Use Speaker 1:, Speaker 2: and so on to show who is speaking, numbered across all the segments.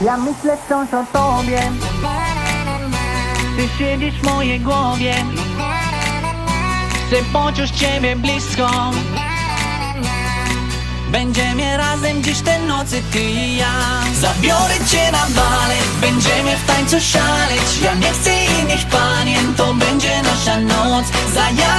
Speaker 1: Ja myślę wciąż o tobie. Ty siedzisz w mojej głowie. Chcę poczuć ciebie blisko. Będziemy razem dziś te nocy, ty i ja. Zabiorę cię na balet, będziemy w tańcu szaleć. Ja nie chcę innych panien, to będzie nasza noc. Zajadę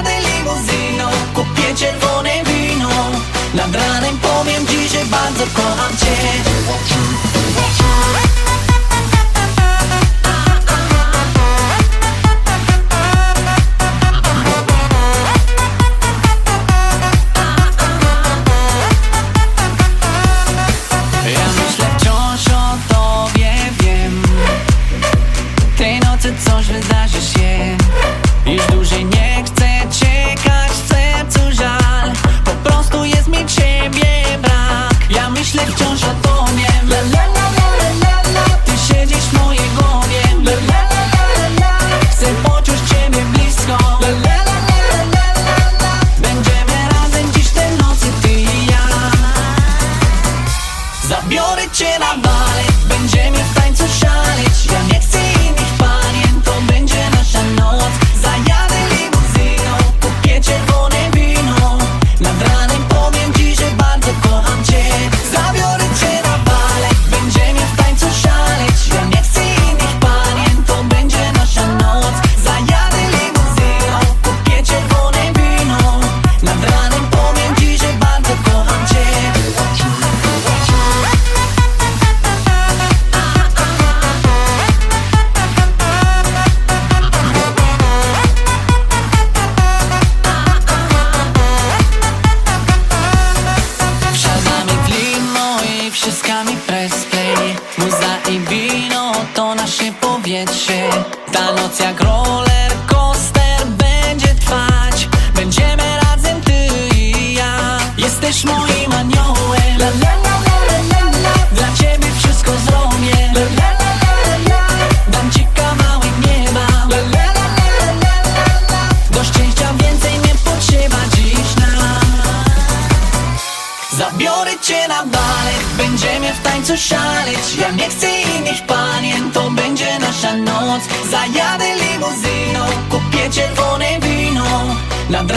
Speaker 1: coś wydarzy się Już dłużej nie chcę czekać, sercu żal Po prostu jest mi ciebie brak Ja myślę wciąż o tobie la, la, la, la, la, la. Ty siedzisz w mojej głowie la, la, la, la, la, la. Chcę poczuć ciebie blisko la, la, la, la, la, la, la. Będziemy razem dziś te nocy, ty i ja Zabiorę cię na balet, będziemy w tańcu szaleć Ja nie chcę innych wino press play Muza i wino to nasze powietrze Ta noc jak roller coaster będzie trwać Będziemy razem ty i ja Jesteś moim aniołem la, la, la, la, la, la, la. Dla ciebie wszystko zrobię la, la, la, la, la, la. Dam ci kawałek nieba la, la, la, la, la, la, la. Do szczęścia więcej nie potrzeba dziś nam Zabiorę cię na balet, będziemy w tańcu szaleć. Ja nie chcę innych panien, to będzie nasza noc. Zajadę limuzyną, kupię czerwone wino. Nad